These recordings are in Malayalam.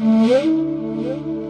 Música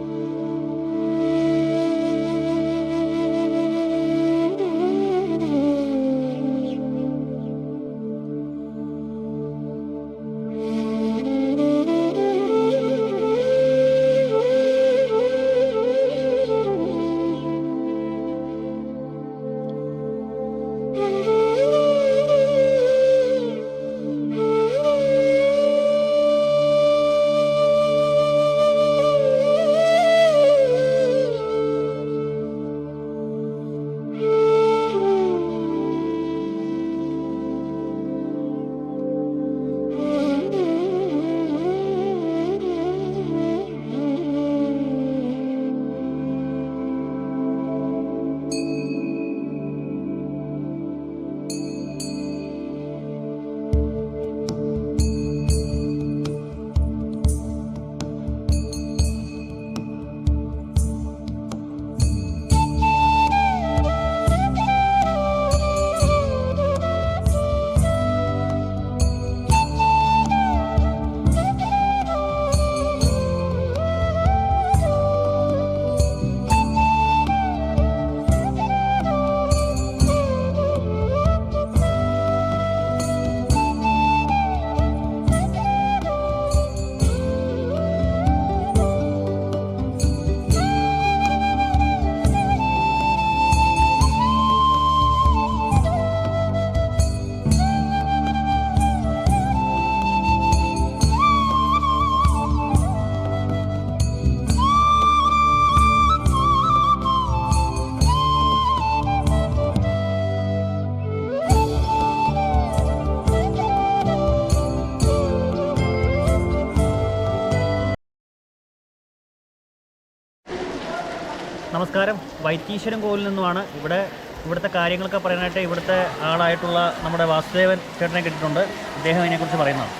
നമസ്കാരം വൈത്തീശ്വരം കോവിലിൽ നിന്നുമാണ് ഇവിടെ ഇവിടുത്തെ കാര്യങ്ങളൊക്കെ പറയാനായിട്ട് ഇവിടുത്തെ ആളായിട്ടുള്ള നമ്മുടെ വാസുദേവൻ ചേട്ടനെ കിട്ടിയിട്ടുണ്ട് ഇദ്ദേഹം ഇതിനെക്കുറിച്ച് പറയുന്നതാണ്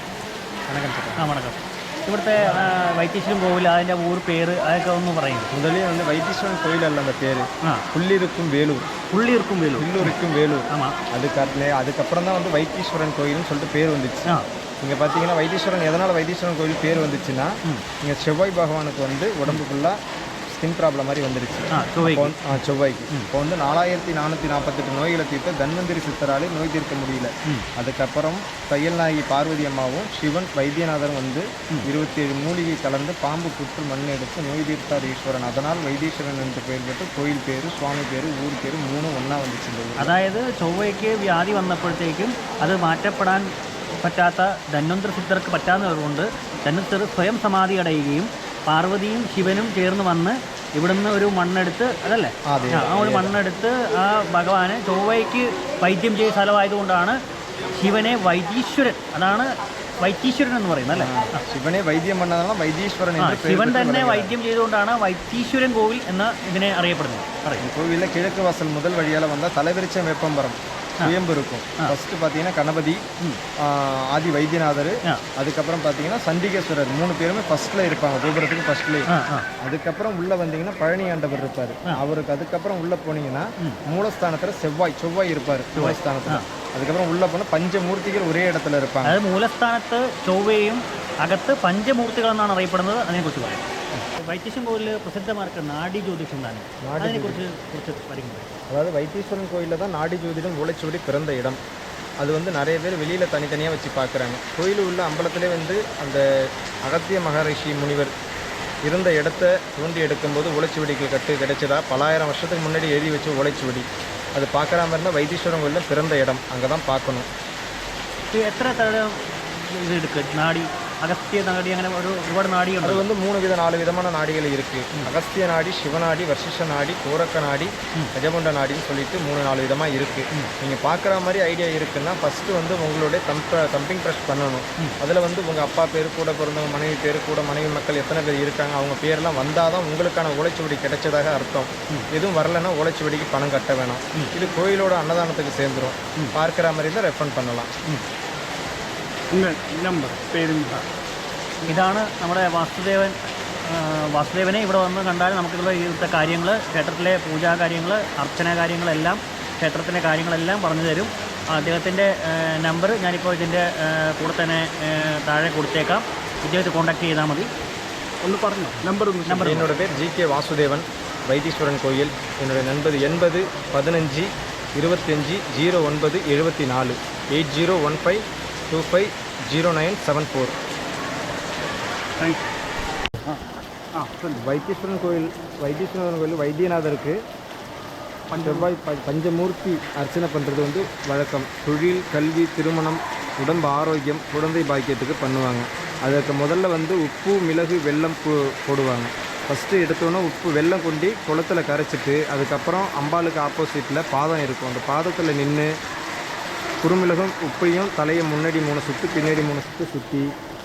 வணக்கம் சார் ആ വണക്കം ഇവിടുത്തെ ആ, വൈത്തീശ്വരം കോവിൽ അതിൻ്റെ ഊർ പേര് അതൊക്കെ ഒന്ന് പറയും முதலே வந்து வைத்தீஸ்வரன் கோயில் அல்ல அந்த பேர் ആ புள்ளிருக்கும் வேலூர் പുള്ളിയിർക്കും വേലൂർ புல்லூருக்கும் வேலூர் ஆமாம் அதுக்கு அதுக்கப்புறம் தான் வந்து வைத்தீஸ்வரன் கோயில்னு சொல்லிட்டு பேர் வந்துச்சு ஆ இங்கே பார்த்தீங்கன்னா வைத்தீஸ்வரன் எதனால் வைத்தீஸ்வரன் கோயில் பேர் வந்துச்சுன்னா இங்கே செவ்வாய் பகவானுக்கு வந்து உடம்பு ஃபுல்லாக ஸ்கின் ப்ராப்ளம் மாதிரி வந்துருச்சு ആ ചൊവ്വയ്ക്ക് இப்போ வந்து- ஆ, செவ்வாய்க்கு இப்போ வந்து நாலாயிரத்தி நானூற்றி நாற்பத்தெட்டு நோய்களை தீர்த்த தன்வந்திரி சித்தராலே நோய் தீர்க்க முடியல அதுக்கப்புறம் தையல் நாயகி பார்வதி அம்மாவும் சிவன் வைத்தியநாதரும் வந்து இருபத்தி ஏழு மூலிகை கலந்து பாம்பு புற்று மண் எடுத்து நோய் தீர்த்தார் ஈஸ்வரன் அதனால் வைத்தீஸ்வரன் என்று பெயர் பெற்று கோயில் பேர் சுவாமி பேர் ஊர் பேர் மூணும் ஒன்றா வந்துச்சு இந்த ஊர் അതായത് ചൊവ്വയ്ക്ക് വ്യാധി വന്നപ്പോഴത്തേക്കും അത് മാറ്റപ്പെടാൻ പറ്റാത്ത ധന്വന്തര സിദ്ധർക്ക് പറ്റാവുന്നതുകൊണ്ട് ധന്വന്തർ സ്വയം സമാധി അടയുകയും പാർവതിയും ശിവനും ചേർന്ന് വന്ന് ഇവിടുന്ന് ഒരു മണ്ണെടുത്ത് അതല്ലേ? ആ ഒരു മണ്ണെടുത്ത് ആ ഭഗവാന് ചൊവ്വയ്ക്ക് വൈദ്യം ചെയ്ത സ്ഥലമായതുകൊണ്ടാണ് ശിവനെ വൈദീശ്വരൻ അതാണ് വൈദ്യീശ്വരൻ എന്ന് പറയുന്നത് അല്ലേ? ശിവനെ വൈദ്യം പണ്ടതാണ് വൈദ്യീശ്വരൻ ശിവൻ തന്നെ വൈദ്യം ചെയ്തുകൊണ്ടാണ് വൈദ്യീശ്വരൻ കോവിൽ എന്ന് ഇതിനെ അറിയപ്പെടുന്നത്. കോവിലെ കിഴക്ക് വാസൽ മുതൽ വഴിയാലെ വന്ന തലവിരിച്ച വേപ്പം പറഞ്ഞു சுயம்பு இருக்கும் ஃபர்ஸ்ட் பார்த்தீங்கன்னா கணபதி ஆ, ஆதி வைத்தியநாதர் ആ அதுக்கப்புறம் பார்த்தீங்கன்னா சண்டிகேஸ்வரர் மூணு பேருமே ஃபர்ஸ்ட்ல இருப்பாங்க கோபுரத்துக்கு ஃபர்ஸ்ட்லேயே ആ ആ அதுக்கப்புறம் உள்ள வந்தீங்கன்னா பழனி ஆண்டவர் இருப்பார் அவருக்கு அதுக்கப்புறம் உள்ள போனீங்கன்னா மூலஸ்தானத்தில் செவ்வாய் செவ்வாய் இருப்பார் மூலஸ்தானத்தில் அதுக்கப்புறம் உள்ள போனால் பஞ்சமூர்த்திகள் ஒரே இடத்துல இருப்பாங்க അതായത് മൂലസ്ഥാനത്ത് ചൊവ്വയും അകത്ത് പഞ്ചമൂർത്തികൾ എന്നാണ് അറിയപ്പെടുന്നത് അതിനെക്കുറിച്ച് പറയാം வைத்தீஸ்வரன் பிரசித்தமாக இருக்கிற நாடி ஜோதிஷம் தானே? நாடி குறித்து அதாவது வைத்தீஸ்வரன் கோயிலில் தான் நாடி ஜோதிடம் உழைச்சோடி பிறந்த இடம். அது வந்து நிறைய பேர் வெளியில் தனித்தனியாக வச்சு பார்க்குறாங்க கோயில் உள்ள அம்பலத்திலே வந்து அந்த அகத்திய மகரிஷி முனிவர் இருந்த இடத்த தோண்டி எடுக்கும்போது உழைச்சுவெடிகள் கட்டு கிடைச்சதா? பலாயிரம் வருஷத்துக்கு முன்னாடி எழுதி வச்சு உழைச்சுவெடி. அது பார்க்குறா மாதிரி இருந்தால் வைத்தீஸ்வரன் கோயிலில் பிறந்த இடம். அங்கே தான் பார்க்கணும் எத்தனை தடவை இது இருக்குது நாடி? അഗസ്ത്യ നാഡി അങ്ങനെ ഒരു ഒരുപാട് നാഡിയുണ്ട് அது வந்து மூணு வித நாலு விதமான நாடிகள் இருக்கு அகஸ்திய நாடி சிவநாடி வர்ஷிஷ நாடி கோரக்க நாடி கஜகுண்ட நாடின்னு சொல்லிட்டு மூணு நாலு விதமா இருக்கு நீங்க பார்க்குற மாதிரி ஐடியா இருக்குன்னா ஃபர்ஸ்ட் வந்து உங்களுடைய தம்ப தம்பிங் ப்ரெஷ் பண்ணணும் அதுல வந்து உங்க அப்பா பேர் கூட பிறந்தவங்க மனைவி பேர் கூட மனைவி மக்கள் எத்தனை பேர் இருக்காங்க அவங்க பேர்லாம் வந்தாதான் உங்களுக்கான ஓலைச்சுவடி கிடைச்சதாக அர்த்தம் எதுவும் வரலைன்னா ஓலைச்சுவடிக்கு பணம் கட்ட வேணாம் இது கோயிலோட அன்னதானத்துக்கு சேர்ந்துரும் பார்க்குற மாதிரி தான் ரெஃபண்ட் பண்ணலாம் നമ്പർ പേരും ഇതാണ് നമ്മുടെ വാസുദേവൻ ആ, വാസുദേവനെ ഇവിടെ വന്ന് കണ്ടാൽ നമുക്കുള്ള ഇവിടുത്തെ കാര്യങ്ങൾ ക്ഷേത്രത്തിലെ പൂജാ കാര്യങ്ങൾ അർച്ചന കാര്യങ്ങളെല്ലാം ക്ഷേത്രത്തിലെ കാര്യങ്ങളെല്ലാം പറഞ്ഞു തരും അദ്ദേഹത്തിൻ്റെ നമ്പർ ഞാനിപ്പോൾ ഇതിൻ്റെ ആ, കൂടെ തന്നെ ആ, താഴെ കൊടുത്തേക്കാം ഇദ്ദേഹത്തെ കോൺടാക്ട് ചെയ്താൽ മതി ഒന്ന് പറഞ്ഞോ നമ്പർ ഒന്ന് നമ്പർ என்னோட பேர் ஜி கே வாசுதேவன் வைத்தீஸ்வரன் கோயில் என்னுடைய நண்பர் எண்பது பதினஞ்சு இருபத்தஞ்சி ஜீரோ ஒன்பது எழுபத்தி நாலு eight zero one five two five zero nine seven four. Thank you ஆ ஆ வைத்தீஸ்வரன் கோயில் வைத்தீஸ்வரன் கோயில் வைத்தியநாதருக்கு செவ்வாய் ப பஞ்சமூர்த்தி அர்ச்சனை பண்ணுறது வந்து வழக்கம். தொழில் கல்வி திருமணம் உடம்பு ஆரோக்கியம் குழந்தை பாக்கியத்துக்கு பண்ணுவாங்க. அதற்கு முதல்ல வந்து உப்பு மிளகு வெள்ளம் போடுவாங்க. ஃபஸ்ட்டு எடுத்தோன்னே உப்பு வெள்ளம் கொண்டி குளத்தில் கரைச்சிட்டு அதுக்கப்புறம் அம்பாளுக்கு ஆப்போசிட்டில் பாதம் இருக்கும். அந்த பாதத்தில் நின்று குறுமிளகும் உப்பையும் தலையை முன்னாடி மூணு சுற்று பின்னாடி மூணு சுற்று சுற்றி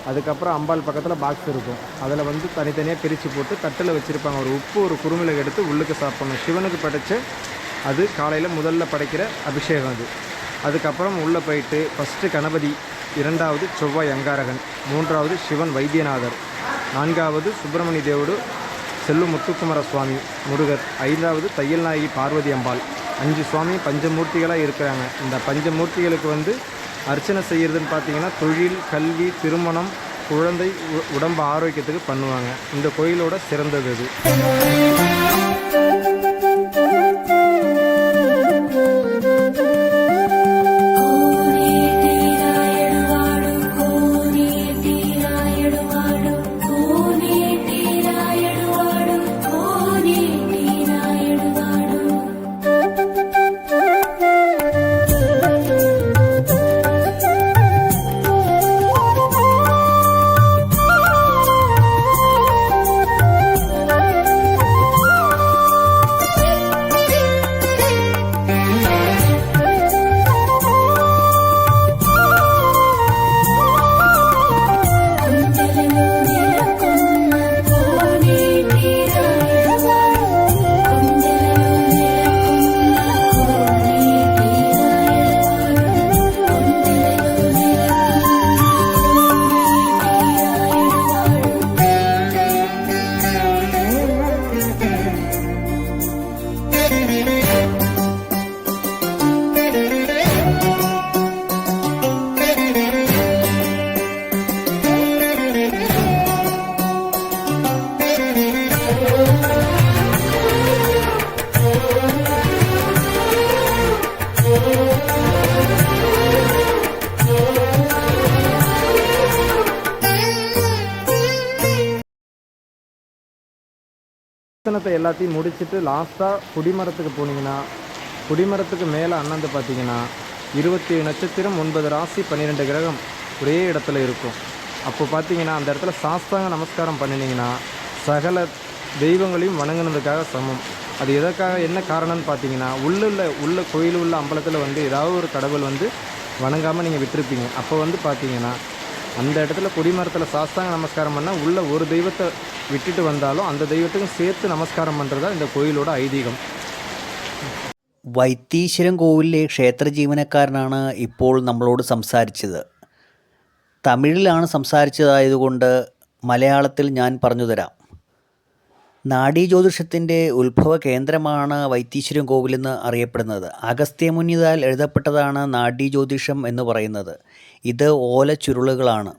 அதுக்கப்புறம் அம்பாள் பக்கத்தில் பாக்ஸ் இருக்கும். அதில் வந்து தனித்தனியாக பிரித்து போட்டு தட்டில் வச்சுருப்பாங்க. ஒரு உப்பு ஒரு குறுமிளகு எடுத்து உள்ளுக்கு சாப்பிடணும். சிவனுக்கு படைச்ச அது காலையில் முதல்ல படைக்கிற அபிஷேகம் அது. அதுக்கப்புறம் உள்ளே போயிட்டு ஃபஸ்ட்டு கணபதி இரண்டாவது செவ்வாய் அங்காரகன் மூன்றாவது சிவன் வைத்தியநாதர் நான்காவது சுப்பிரமணிய தேவடு செல்லு முத்துக்குமார சுவாமி முருகர் ஐந்தாவது தையல்நாயகி பார்வதி அம்பாள். அஞ்சு சுவாமி பஞ்சமூர்த்திகளாக இருக்கிறாங்க. இந்த பஞ்சமூர்த்திகளுக்கு வந்து அர்ச்சனை செய்கிறதுன்னு பார்த்தீங்கன்னா தொழில் கல்வி திருமணம் குழந்தை உ- உடம்பு ஆரோக்கியத்துக்கு பண்ணுவாங்க. இந்த கோயிலோட சிறந்தது அது தரிசனத்தை எல்லாத்தையும் முடிச்சுட்டு லாஸ்ட்டாக குடிமரத்துக்கு போனீங்கன்னா குடிமரத்துக்கு மேலே அண்ணந்து பார்த்தீங்கன்னா இருபத்தி நட்சத்திரம் ஒன்பது ராசி பன்னிரெண்டு கிரகம் ஒரே இடத்துல இருக்கும். அப்போ பார்த்தீங்கன்னா அந்த இடத்துல சாஸ்தாங்க நமஸ்காரம் பண்ணினீங்கன்னா சகல தெய்வங்களையும் வணங்குனதுக்காக சமம். அது எதற்காக என்ன காரணம்னு பார்த்தீங்கன்னா உள்ள உள்ள கோயில் உள்ள அம்பலத்தில் வந்து ஏதாவது ஒரு கடவுள் வந்து வணங்காமல் நீங்கள் விட்டுருப்பீங்க. அப்போ வந்து பார்த்தீங்கன்னா அந்த இடத்துல கொடிமரத்தில் சாஸ்தாங்க நமஸ்காரம் பண்ணால் உள்ள ஒரு தெய்வத்தை விட்டுட்டு வந்தாலும் அந்த தெய்வத்துக்கும் சேர்த்து நமஸ்காரம் பண்ணுறது தான் இந்த கோயிலோட ஐதீகம் വൈത്തീശ്വരം കോവിലിലെ ക്ഷേത്ര ജീവനക്കാരനാണ് ഇപ്പോൾ നമ്മളോട് സംസാരിച്ചത് തമിഴിലാണ് സംസാരിച്ചതായതുകൊണ്ട് മലയാളത്തിൽ ഞാൻ പറഞ്ഞു തരാം നാഡീജ്യോതിഷത്തിന്റെ ഉത്ഭവ കേന്ദ്രമാണ് വൈത്തീശ്വരം കോവിലെന്ന് അറിയപ്പെടുന്നത്. അഗസ്ത്യമുനിതാൽ എഴുതപ്പെട്ടതാണ് നാഡീജ്യോതിഷം എന്ന് പറയുന്നത്. ഇത് ഓല ചുരുളുകളാണ്.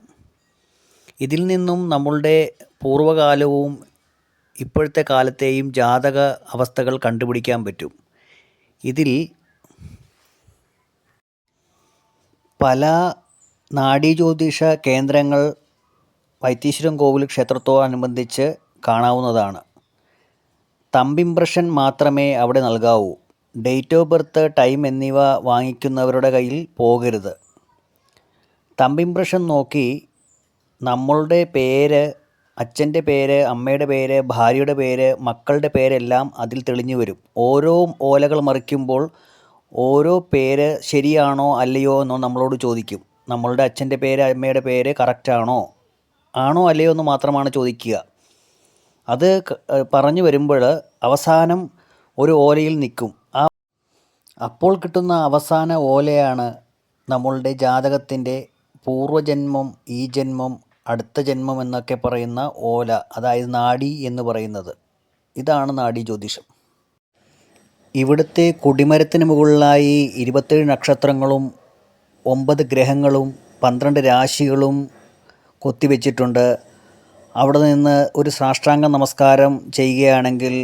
ഇതിൽ നിന്നും നമ്മളുടെ പൂർവകാലവും ഇപ്പോഴത്തെ കാലത്തെയും ജാതക അവസ്ഥകൾ കണ്ടുപിടിക്കാൻ പറ്റും. ഇതിൽ പല നാഡീജ്യോതിഷ കേന്ദ്രങ്ങൾ വൈത്തീശ്വരം കോവിൽ ക്ഷേത്രത്തോടനുബന്ധിച്ച് കാണാവുന്നതാണ്. തമ്പ് ഇംപ്രഷൻ മാത്രമേ അവിടെ നൽകാവൂ. ഡേറ്റ് ഓഫ് ബർത്ത് ടൈം എന്നിവ വാങ്ങിക്കുന്നവരുടെ കയ്യിൽ പോകരുത്. തമ്പ് ഇംപ്രഷൻ നോക്കി നമ്മളുടെ പേര് അച്ഛന്റെ പേര് അമ്മയുടെ പേര് ഭാര്യയുടെ പേര് മക്കളുടെ പേരെല്ലാം അതിൽ തെളിഞ്ഞു വരും. ഓരോ ഓലകൾ മറിക്കുമ്പോൾ ഓരോ പേര് ശരിയാണോ അല്ലയോ എന്നോ നമ്മളോട് ചോദിക്കും. നമ്മളുടെ അച്ഛന്റെ പേര് അമ്മയുടെ പേര് കറക്റ്റാണോ ആണോ അല്ലയോ എന്ന് മാത്രമാണ് ചോദിക്കുക. അത് പറഞ്ഞു വരുമ്പോൾ അവസാനം ഒരു ഓലയിൽ നിൽക്കും. ആ അപ്പോൾ കിട്ടുന്ന അവസാന ഓലയാണ് നമ്മളുടെ ജാതകത്തിന്റെ പൂർവജന്മം ഈ ജന്മം അടുത്ത ജന്മം എന്നൊക്കെ പറയുന്ന ഓല അതായത് നാഡി എന്ന് പറയുന്നത്. ഇതാണ് നാഡി ജ്യോതിഷം. ഇവിടുത്തെ കൊടിമരത്തിന് മുകളിലായി ഇരുപത്തേഴ് നക്ഷത്രങ്ങളും ഒമ്പത് ഗ്രഹങ്ങളും പന്ത്രണ്ട് രാശികളും കൊത്തിവെച്ചിട്ടുണ്ട്. അവിടെ നിന്ന് ഒരു സാഷ്ടാംഗ നമസ്കാരം ചെയ്യുകയാണെങ്കിൽ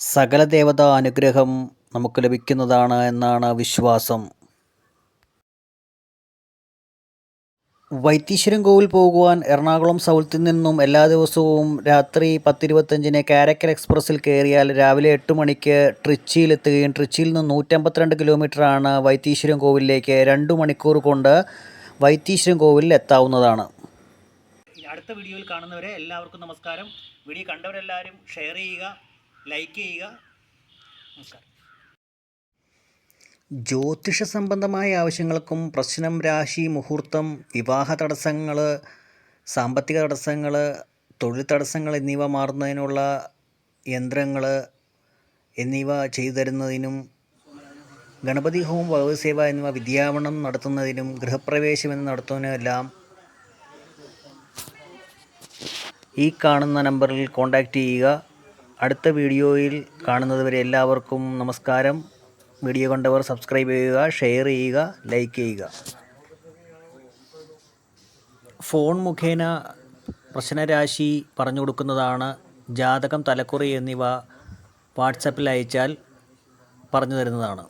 സകല ദേവതാ അനുഗ്രഹം നമുക്ക് ലഭിക്കുന്നതാണ് എന്നാണ് വിശ്വാസം. വൈത്തീശ്വരം കോവിൽ പോകുവാൻ എറണാകുളം സൗത്തിൽ നിന്നും എല്ലാ ദിവസവും രാത്രി പത്തിരുപത്തഞ്ചിന് കാരക്കൽ എക്സ്പ്രസ്സിൽ കയറിയാൽ രാവിലെ എട്ട് മണിക്ക് ട്രിച്ചിയിലെത്തുകയും ട്രിച്ചിയിൽ നിന്ന് നൂറ്റമ്പത്തിരണ്ട് കിലോമീറ്ററാണ് വൈത്തീശ്വരം കോവിലേക്ക് രണ്ട് മണിക്കൂർ കൊണ്ട് വൈത്തീശ്വരം കോവിലിൽ എത്താവുന്നതാണ്. അടുത്ത വീഡിയോയിൽ കാണുന്നവരെ എല്ലാവർക്കും നമസ്കാരം. വീഡിയോ കണ്ടവരെല്ലാവരും ഷെയർ ചെയ്യുക ലൈക്ക് ചെയ്യുക. നമസ്കാരം. ജ്യോതിഷ സംബന്ധമായ ആവശ്യങ്ങൾക്കും പ്രശ്നം രാശി മുഹൂർത്തം വിവാഹ തടസ്സങ്ങൾ സാമ്പത്തിക തടസ്സങ്ങൾ തൊഴിൽ തടസ്സങ്ങൾ എന്നിവ മാറുന്നതിനുള്ള യന്ത്രങ്ങൾ എന്നിവ ചെയ്തു തരുന്നതിനും ഗണപതി ഹോം ഭഗവത്സേവ എന്നിവ വിദ്യാപനം നടത്തുന്നതിനും ഗൃഹപ്രവേശം എന്ന് നടത്തുന്നതിനെല്ലാം ഈ കാണുന്ന നമ്പറിൽ കോൺടാക്റ്റ് ചെയ്യുക. അടുത്ത വീഡിയോയിൽ കാണുന്നതുവരെ എല്ലാവർക്കും നമസ്കാരം. വീഡിയോ കണ്ടവർ സബ്സ്ക്രൈബ് ചെയ്യുക ഷെയർ ചെയ്യുക ലൈക്ക് ചെയ്യുക. ഫോൺ മുഖേന പ്രശ്നരാശി പറഞ്ഞു കൊടുക്കുന്നതാണ്. ജാതകം തലക്കുറി എന്നിവ വാട്സപ്പിൽ അയച്ചാൽ പറഞ്ഞു തരുന്നതാണ്.